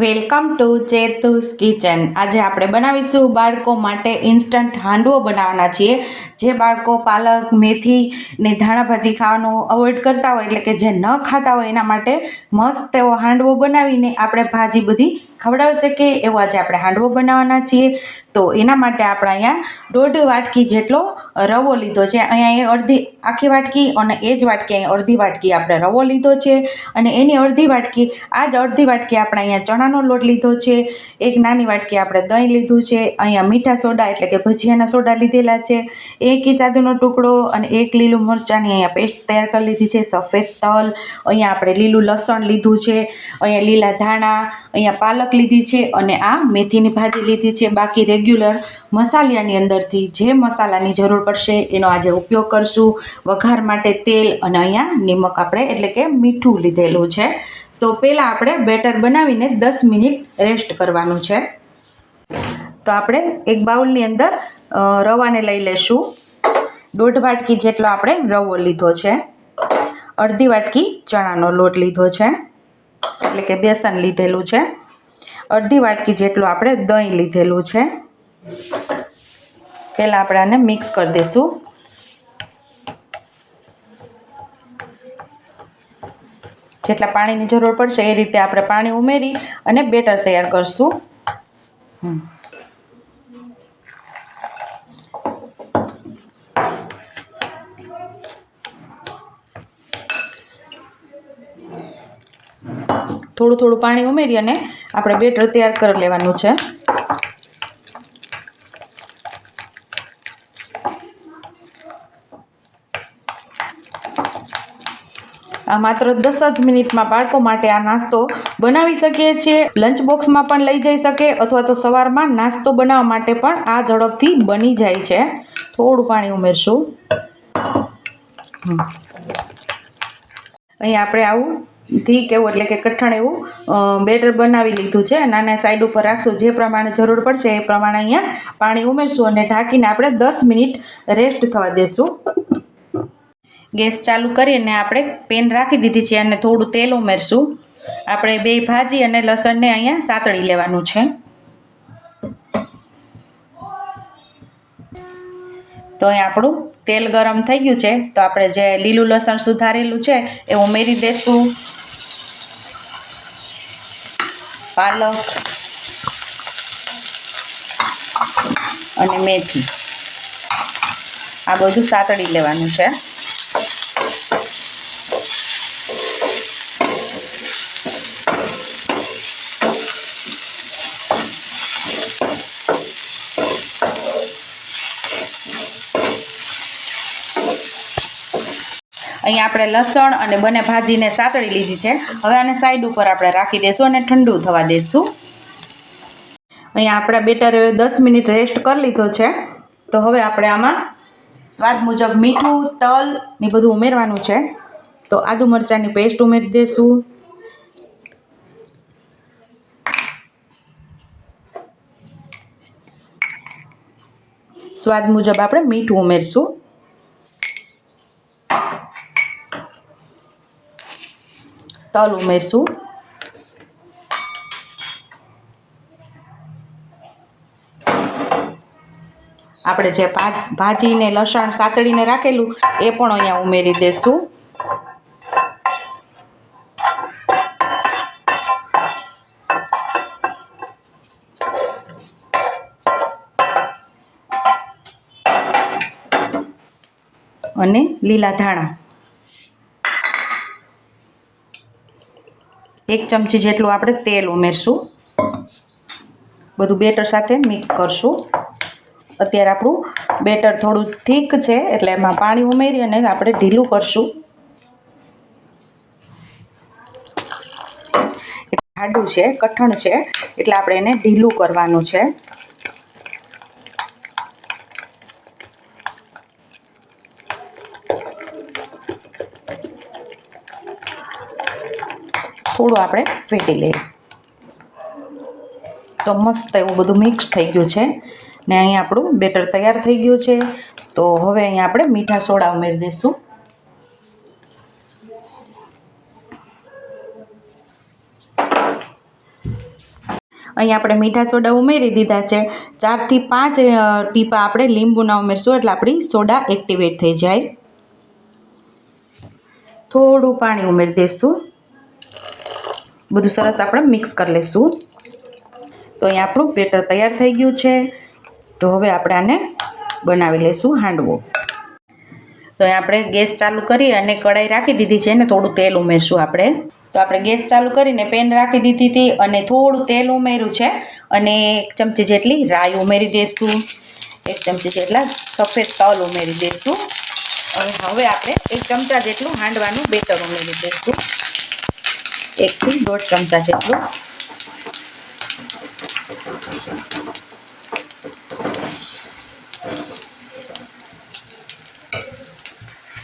Welcome to ચેતુસ kitchen. આજે આપણે બનાવીશું બાળકો માટે ઇન્સ્ટન્ટ હાંડવો બનાવવાના છીએ. જે બાળકો પાલક, મેથી ને ધાણાભાજી ખાવાનું અવોઇડ કરતા હોય, એટલે કે જે ન ખાતા હોય, એના માટે મસ્ત એવો હાંડવો બનાવીને આપણે ભાજી બધી ખવડાવી શકીએ. એવો આજે આપણે હાંડવો બનાવવાના છીએ. તો એના માટે આપણે અહીંયા દોઢ વાટકી જેટલો રવો લીધો છે. અહીંયા એ અડધી આખી વાટકી અને એ જ વાટકી, અહીંયા અડધી વાટકી આપણે રવો લીધો છે. અને એની અડધી વાટકી, આ જ અડધી વાટકી આપણે અહીંયા ચણાનો લોટ લીધો છે. એક નાની વાટકી આપણે દહીં લીધું છે. અહીંયા મીઠા સોડા એટલે કે ભજીયાના સોડા લીધેલા છે. એક ઇંચ આદુનો ટુકડો અને એક લીલું મરચાંની અહીંયા પેસ્ટ તૈયાર કરી લીધી છે. સફેદ તલ, અહીંયા આપણે લીલું લસણ લીધું છે. અહીંયા લીલા ધાણા, અહીંયા પાલક લીધી છે અને આ મેથીની ભાજી લીધી છે. બાકી રેગ્યુલર મસાલિયાની અંદરથી જે મસાલાની જરૂર પડશે એનો આજે ઉપયોગ કરશું. વઘાર માટે તેલ અને અહીંયા નિમક આપણે એટલે કે મીઠું લીધેલું છે. તો પહેલાં આપણે બેટર બનાવીને દસ મિનિટ રેસ્ટ કરવાનું છે. તો આપણે એક બાઉલની અંદર રવાને લઈ લેશું. દોઢ વાટકી જેટલો આપણે રવો લીધો છે. અડધી વાટકી ચણાનો લોટ લીધો છે. એટલે કે બેસન લીધેલું છે. અડધી વાટકી જેટલું આપણે દહીં લીધેલું છે. પહેલાં આપણે આને મિક્સ કરી દઈશું જેટલા પાણીની જરૂર પડશે એ રીતે આપણે પાણી ઉમેરી અને બેટર તૈયાર કરશું. થોડું થોડું પાણી ઉમેરી અને આપણે બેટર તૈયાર કરી લેવાનું છે આ માત્ર દસ જ મિનિટમાં બાળકો માટે આ નાસ્તો બનાવી શકીએ છીએ. લંચ બોક્સમાં પણ લઈ જઈ શકે અથવા તો સવારમાં નાસ્તો બનાવવા માટે પણ આ ઝડપથી બની જાય છે. થોડું પાણી ઉમેરશું. અહીં આપણે આવું થીક એવું એટલે કે કઠણ એવું બેટર બનાવી લીધું છે. નાના સાઈડ ઉપર રાખશું. જે પ્રમાણે જરૂર પડશે એ પ્રમાણે અહીંયા પાણી ઉમેરશું અને ઢાંકીને આપણે દસ મિનિટ રેસ્ટ થવા દેશું. ગેસ ચાલુ કરીને આપણે પેન રાખી દીધી છે અને થોડું તેલ ઉમેરશું. આપણે બે ભાજી અને લસણને અહીંયા સાતળી લેવાનું છે. તો અહીં આપણું તેલ ગરમ થઈ ગયું છે. તો આપણે જે લીલું લસણ સુધારેલું છે એ ઉમેરી દઈશું પાલક અને મેથી. આ બધું સાતળી લેવાનું છે. અહીંયા આપણે લસણ અને બંને ભાજીને સાતળી લીધી છે. હવે આને સાઈડ ઉપર આપણે રાખી દઈશું અને ઠંડુ થવા દઈશું અહીંયા આપણે બેટર દસ મિનિટ રેસ્ટ કરી લીધો છે. તો હવે આપણે આમાં સ્વાદ મુજબ મીઠું, તલ ને બધું ઉમેરવાનું છે. તો આદુ મરચાંની પેસ્ટ ઉમેરી દઈશું સ્વાદ મુજબ આપણે મીઠું ઉમેરશું. તલ ઉમેરશું આપણે જે ભાજીને, લસણ સાતળીને રાખેલું, એ પણ અહીંયા ઉમેરી દઈશું અને લીલા ધાણા. એક ચમચી જેટલું આપણે તેલ ઉમેરશું. બધું બેટર સાથે મિક્સ કરશું. અત્યારે આપણું બેટર થોડું થીક છે, એટલે એમાં પાણી ઉમેરી અને આપણે ઢીલું કરશું. હાડું છે, કઠણ છે, એટલે આપણે એને ઢીલું કરવાનું છે. થોડું આપણે ફેંટી લઈએ. તો મસ્ત એવું બધું મિક્સ થઈ ગયું છે. ને અહીં આપણું બેટર તૈયાર થઈ ગયું છે. તો હવે અહીંયા આપણે મીઠા સોડા ઉમેરી દઈશું. અહીં આપણે મીઠા સોડા ઉમેરી દીધા છે. ચારથી પાંચ ટીપા આપણે લીંબુના ઉમેરશું એટલે આપણી સોડા એક્ટિવેટ થઈ જાય. થોડું પાણી ઉમેરી દઈશું. બધું સરસ આપણે મિક્સ કરી લઈશું તો અહીં આપણું બેટર તૈયાર થઈ ગયું છે. તો હવે આપણે આને બનાવી લઈશું હાંડવો. તો અહીં આપણે ગેસ ચાલુ કરી અને કઢાઈ રાખી દીધી છે ને થોડું તેલ ઉમેરશું આપણે. તો આપણે ગેસ ચાલુ કરીને પેન રાખી દીધી હતી અને થોડું તેલ ઉમેર્યું છે. અને એક ચમચી જેટલી રાઈ ઉમેરી દઈશું એક ચમચી જેટલા સફેદ તલ ઉમેરી દઈશું અને હવે આપણે એક ચમચા જેટલું હાંડવાનું બેટર ઉમેરી દઈશું એકથી દોઢ ચમચા જેટલું.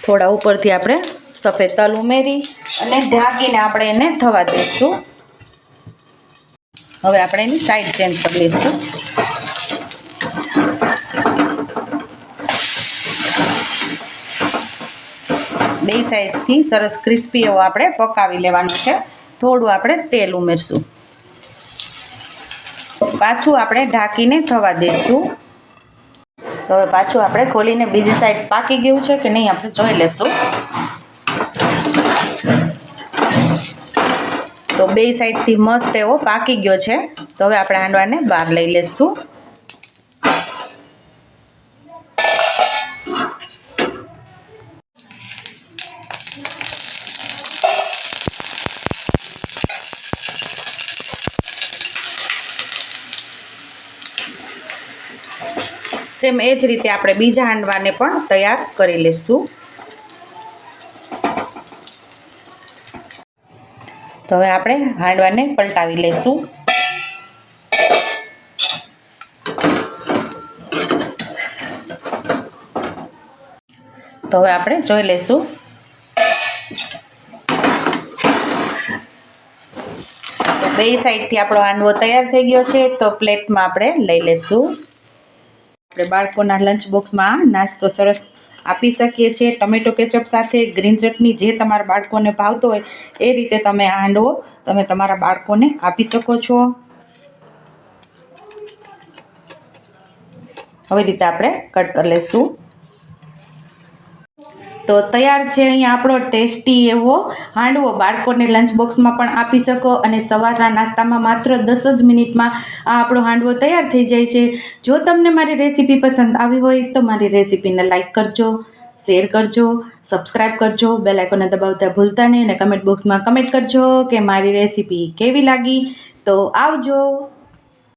થોડા ઉપરથી આપણે સફેદ તલ ઉમેરી અને ઢાંકીને આપણે એને થવા દઈશું. હવે આપણે એની સાઈડ ચેન્જ કરી લઈશું. બે સાઈડથી સરસ ક્રિસ્પી એવો આપણે પકાવી લેવાનો છે. થોડું આપણે તેલ ઉમેરશું. પાછું આપણે ઢાંકીને થવા દઈશું તો હવે પાછું આપણે ખોલીને બીજી સાઈડ પાકી ગયું છે કે નહીં આપણે જોઈ લેશું. તો બે સાઈડથી મસ્ત એવો પાકી ગયો છે. તો હવે આપણે હાંડવાને બહાર લઈ લેશું. સેમ એ જ રીતે આપણે બીજા હાંડવાને પણ તૈયાર કરી લઈશું તો હવે આપણે હાંડવાને પલટાવી લઈશું તો હવે આપણે જોઈ લઈશું બે સાઈડથી આપણો હાંડવો તૈયાર થઈ ગયો છે, તો પ્લેટમાં આપણે લઈ લઈશું આપણે બાળકોના લંચ બોક્સમાં નાસ્તો સરસ આપી શકીએ છીએ. ટમેટો કેચઅપ સાથે ગ્રીન ચટણી જે તમારા બાળકોને ભાવતો હોય એ રીતે તમે આ હાંડવો તમે તમારા બાળકોને આપી શકો છો. હવે રીતે આપણે કટ કરી લઈશું. તો તૈયાર છે અહીંયા આપણો ટેસ્ટી એવો હાંડવો. બાળકોને લંચ બોક્સમાં પણ આપી શકો અને સવારના નાસ્તામાં માત્ર દસ જ મિનિટમાં આ આપણો હાંડવો તૈયાર થઈ જાય છે. જો તમને મારી રેસીપી પસંદ આવી હોય તો મારી રેસીપીને લાઇક કરજો, શેર કરજો, સબસ્ક્રાઇબ કરજો, બેલ દબાવતા ભૂલતા નહીં અને કમેન્ટ બોક્સમાં કમેન્ટ કરજો કે મારી રેસીપી કેવી લાગી. તો આવજો.